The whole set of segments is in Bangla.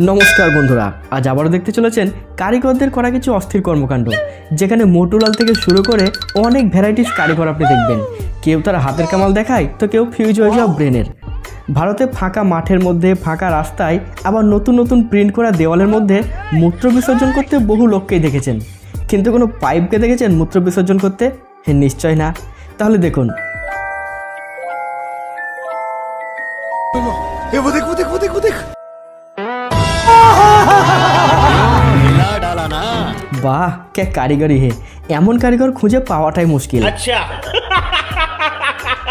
নমস্কার বন্ধুরা, আজ আবারও দেখতে চলেছেন কারিগরদের করা কিছু অস্থির কর্মকাণ্ড, যেখানে মোটুলাল থেকে শুরু করে অনেক ভ্যারাইটিস কারিগর আপনি দেখবেন। কেউ তার হাতের কামাল দেখায়, তো কেউ ফিউজ হয়ে যাওয়া ব্রেনের ভারতে ফাঁকা মাঠের মধ্যে, ফাঁকা রাস্তায়, আবার নতুন নতুন প্রিন্ট করা দেওয়ালের মধ্যে মূত্র বিসর্জন করতে বহু লোককেই দেখেছেন। কিন্তু কোনো পাইপকে দেখেছেন মূত্র বিসর্জন করতে? হ্যাঁ নিশ্চয় না। তাহলে দেখুন। দেখো দেখো দেখো দেখো। देख वो देख वो देख বাহ কে কারিগরি হে এমন কারিগর খুঁজে পাওয়াটাই মুশকিল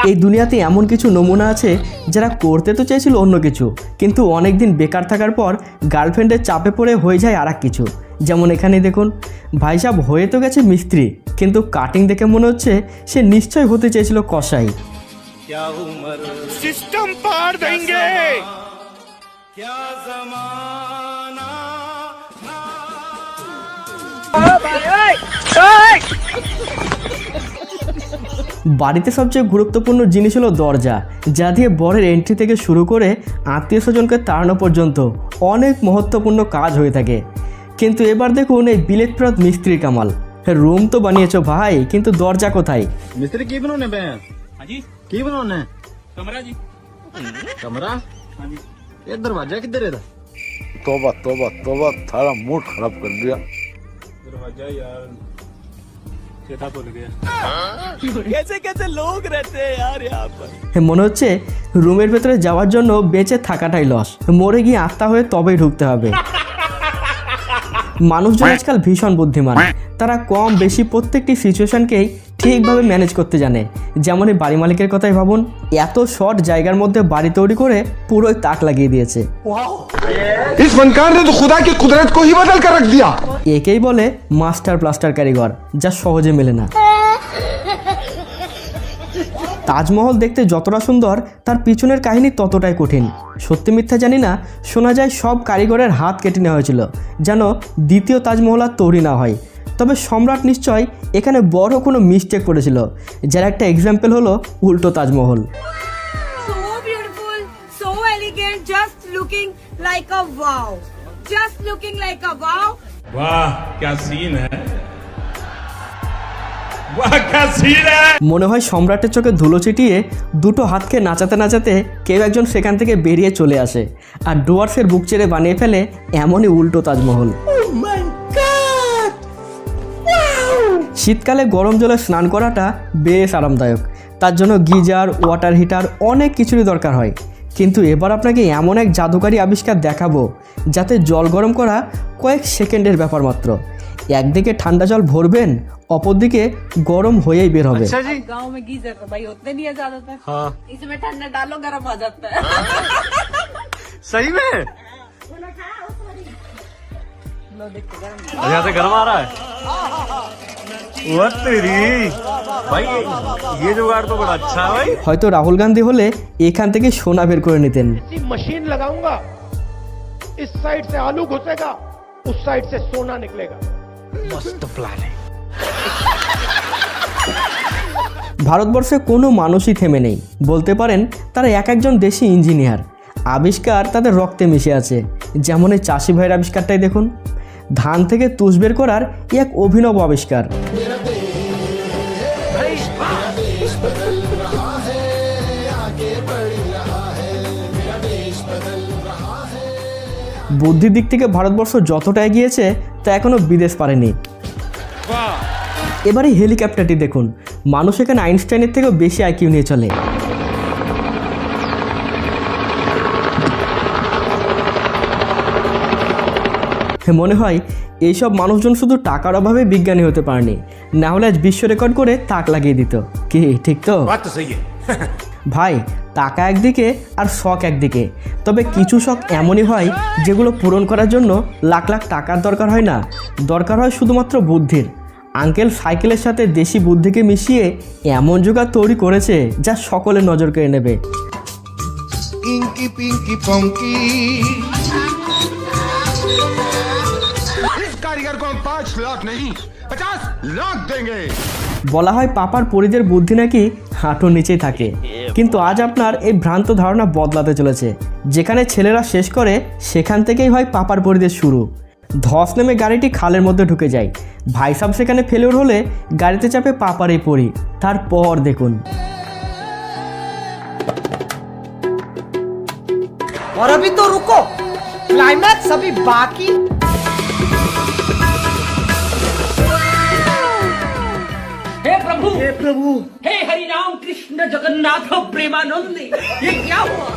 এই দুনিয়াতে এমন কিছু নমুনা আছে যারা করতে তো চাইছিল অন্য কিছু কিন্তু অনেক দিন বেকার থাকার পর গার্লফ্রেন্ডের চাপে পড়ে হয়ে যায় আর কিছু যেমন এখানে দেখুন ভাই সাহেব হয়ে তো গেছে মিস্ত্রি কিন্তু কাটিং দেখে মনে হচ্ছে সে নিশ্চয় হতে চেয়েছিল কসাই सिस्टम पार देंगे বাড়িতে সবচেয়ে গুরুত্বপূর্ণ জিনিস হলো দরজা যা দিয়ে বরের এন্ট্রি থেকে শুরু করে আত্মীয় স্বজনকে তাড়ানো পর্যন্ত অনেক মহত্বপূর্ণ কাজ হয়ে থাকে কিন্তু এবার দেখুন এই বিলেত ফেরত মিস্ত্রির কামাল রুম তো বানিয়েছো ভাই কিন্তু দরজা কোথায় मिस्त्री की बनाने पे हाँ जी की बनाने कमरा जी कमरा ये दरवाजा किधर है तोबा तोबा तोबा थारा मूड खराब कर दिया दरवाजा यार सेठा भूल गया মনে হচ্ছে রুমের ভেতরে যাওয়ার জন্য বেঁচে থাকাটাই লস মরে গিয়ে আত্মা হয়ে তবেই ঢুকতে হবে মানুষজন আজকাল ভীষণ বুদ্ধিমান তারা কম বেশি প্রত্যেকটি সিচুয়েশনকেই ঠিকভাবে ম্যানেজ করতে জানে যেমন এই বাড়ি মালিকের কথাই ভাবুন এত শর্ট জায়গার মধ্যে বাড়ি তৈরি করে পুরোই তাক লাগিয়ে দিয়েছে इस फनकार ने तो खुदा की कुदरत को ही बदल कर रख दिया একেই বলে মাস্টার প্লাস্টার কারিগর, যা সহজে মেলে না। তাজমহল দেখতে যতটা সুন্দর, তার পিছনের কাহিনী ততটাই কঠিন। সত্যি মিথ্যা জানি না, শোনা যায় সব কারিগরের হাত কেটে নেওয়া হয়েছিল, যেন দ্বিতীয় তাজমহল আর তৈরি না হয়। তবে সম্রাট নিশ্চয় এখানে বড় কোনো মিস্টেক করেছিল যার একটা এক্সাম্পল হলো উল্টো তাজমহল। Just. वाह क्या सीन है वाह क्या सीन है মনে হয় সম্রাটের চোখে ধুলো ছিটিয়ে দুটো হাতকে নাচাতে নাচাতে কেউ একজন সেখান থেকে বেরিয়ে চলে আসে আর ডুয়ার্সের বুক চেড়ে বানিয়ে ফেলে এমনই উল্টো তাজমহল শীতকালে গরম জলে স্নান করাটা বেশ আরামদায়ক তার জন্য গিজার ওয়াটার হিটার অনেক কিছুরই দরকার হয় কিন্তু এবার আপনাকে এমন এক জাদুকারী আবিষ্কার দেখাবো যাতে জল গরম করা কয়েক সেকেন্ডের ব্যাপার মাত্র। একদিকে ঠান্ডা জল ভরবেন অপরদিকে গরম হয়েই বের হবে। গরম तो भाई होते नहीं है ज्यादातर हाँ इसमें ठंडा डालो गर्म आ जाता है सही में यहाँ से गर्म आ रहा है वो तेरी भाई ये, ये जुगाड़ तो बड़ा अच्छा है भाई হয়তো রাহুল গান্ধী হলে এখান থেকে সোনা বের করে নিতেন ऐसी मशीन लगाऊंगा इस साइड से आलू घुसेगा उस साइड से सोना निकलेगा ভারতবর্ষে কোনো মানুষই থেমে নেই বলতে পারেন তারা এক একজন দেশি ইঞ্জিনিয়ার আবিষ্কার তাদের রক্তে মিশে আছে যেমন এই চাষি ভাইয়ের আবিষ্কারটাই দেখুন ধান থেকে তুষ বের করার এ এক অভিনব আবিষ্কার বুদ্ধির দিক থেকে ভারতবর্ষ যতটা এগিয়েছে তা এখনও বিদেশ পারেনি। এবার এই হেলিকপ্টারটি দেখুন। মানুষ এখানে আইনস্টাইনের থেকেও বেশি আইকিউ নিয়ে চলে। মনে হয় এইসব মানুষজন শুধু টাকার অভাবে বিজ্ঞানী হতে পারেনি। না হলে আজ বিশ্ব রেকর্ড করে তাক লাগিয়ে দিত। কি? ঠিক তো? ভাই টাকা একদিকে আর শখ একদিকে। তবে কিছু শখ এমনই হয় যেগুলো পূরণ করার জন্য লাখ লাখ টাকার দরকার হয় না। দরকার হয় শুধুমাত্র বুদ্ধির। আঙ্কেল সাইকেলের সাথে দেশি বুদ্ধিকে মিশিয়ে এমন জোগাড় তৈরি করেছে যা সকলে নজর কেড়ে নেবে। কারিগর কো পাঁচ লাখ নেই লাখ বলা হয় পাপার পরিদের বুদ্ধি নাকি হাঁটুর নিচেই থাকে কিন্তু আজ আপনার এই ভ্রান্ত ধারণা বদলাতে চলেছে যেখানে ছেলেরা শেষ করে সেখান থেকেই হয় পাপার পরিদের শুরু ধস নেমে গাড়িটি খালের মধ্যে ঢুকে যায় ভাই সাহেব সেখানে ফেলিওর হলে গাড়িতে চাপে পাপারই পড়ি তারপর দেখুন और अभी तो रुको क्लाइमैक्स अभी बाकी हे प्रभु हे प्रभु हे हरि राम कृष्ण जगन्नाथ प्रेमानंद ये क्या हुआ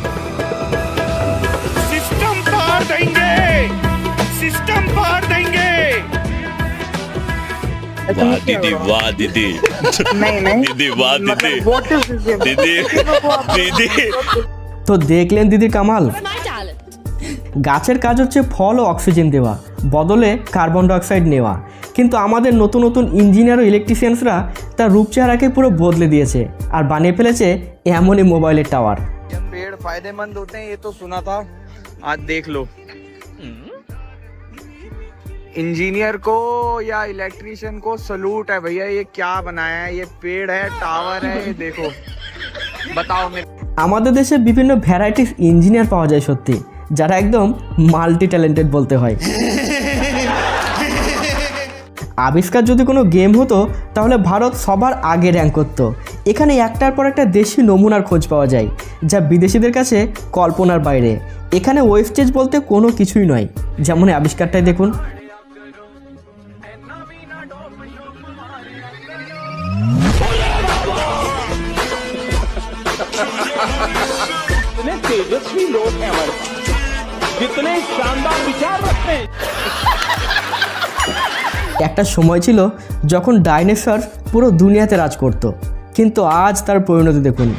सिस्टम पार देंगे सिस्टम पार देंगे वाह दीदी वाह दीदी दीदी वाह दीदी दीदी दीदी তো দেখলেন দিদির কামাল গাছের কাজ হচ্ছে ফল ও অক্সিজেন দেওয়া বদলে কার্বন ডাইঅক্সাইড নেওয়া কিন্তু আমাদের নতুন নতুন ইঞ্জিনিয়ার ও ইলেকট্রিশিয়ানসরা তার রূপ চেহারাকে পুরো বদলে দিয়েছে আর বানিয়ে ফেলেছে এমনই মোবাইলের টাওয়ার पेड़ फायदेमंद होते हैं ये तो सुना था आज देख लो इंजीनियर को या इलेक्ट्रिशियन को सलूट है भैया ये क्या बनाया है ये पेड़ है टावर है ये देखो बताओ मेरे আমাদের দেশে বিভিন্ন ভ্যারাইটিস ইঞ্জিনিয়ার পাওয়া যায় সত্যি যারা একদম মাল্টি ট্যালেন্টেড বলতে হয় আবিষ্কার যদি কোনো গেম হতো তাহলে ভারত সবার আগে র্যাঙ্ক করতো এখানে একটার পর একটা দেশি নমুনার খোঁজ পাওয়া যায় যা বিদেশিদের কাছে কল্পনার বাইরে এখানে ওয়েস্টেজ বলতে কোনো কিছুই নয় যেমন এই আবিষ্কারটাই দেখুন तेजस्वी लोग हैं हमारे पास जितने शानदार विचार रखते हैं একটা সময় ছিল যখন ডাইনোসর পুরো দুনিয়াতে রাজ করত। কিন্তু আজ তার পরিণতি দেখুন।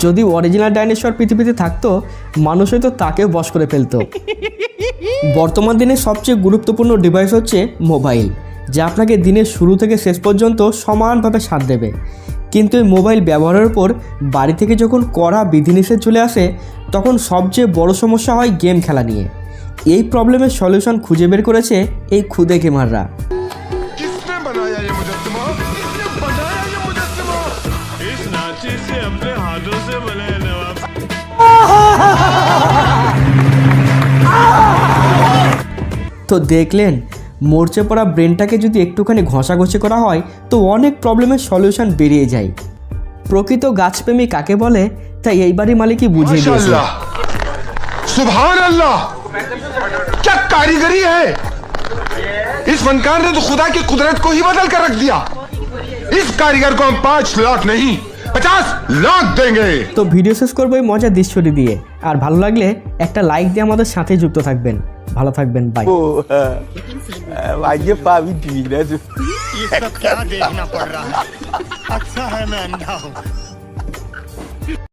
যদি অরিজিনাল ডাইনোসর পৃথিবীতে থাকতো মানুষ হয়তো তাকেও বশ করে ফেলতো। বর্তমান দিনে সবচেয়ে গুরুত্বপূর্ণ ডিভাইস হচ্ছে মোবাইল যা আপনাকে দিনের শুরু থেকে শেষ পর্যন্ত সমানভাবে সাথ দেবে। কিন্তু এই মোবাইল ব্যবহারের উপর বাড়ি থেকে যখন কড়া বিধিনিষেধ চলে আসে তখন সবচেয়ে বড় সমস্যা হয় গেম খেলা নিয়ে। এই প্রবলেমের সলিউশন খুঁজে বের করেছে এই খুদে গেমাররা। তো দেখলেন মরচে পড়া ব্রেনটাকে যদি একটুখানি ঘষাঘষি করা হয় তো অনেক প্রবলেমের সলিউশন বেরিয়ে যায় প্রকৃত গাছপ্রেমী কাকে বলে তা এইবারই মালিকই বুঝিয়ে দিয়েছে माशाल्लाह सुभान अल्लाह क्या कारीगरी है इस फनकार ने तो खुदा की कुदरत को ही बदल कर रख दिया इस कारीगर को हम पांच लाख नहीं पचास लाख देंगे তো ভিডিও শেষ করবো এই মজার দৃশ্যটি দিয়ে আর ভালো লাগলে একটা লাইক দিয়ে আমাদের সাথে যুক্ত থাকবেন ভালো থাকবেন বাই क्या देखना पड़ रहा है अच्छा है मैं अंधा हूँ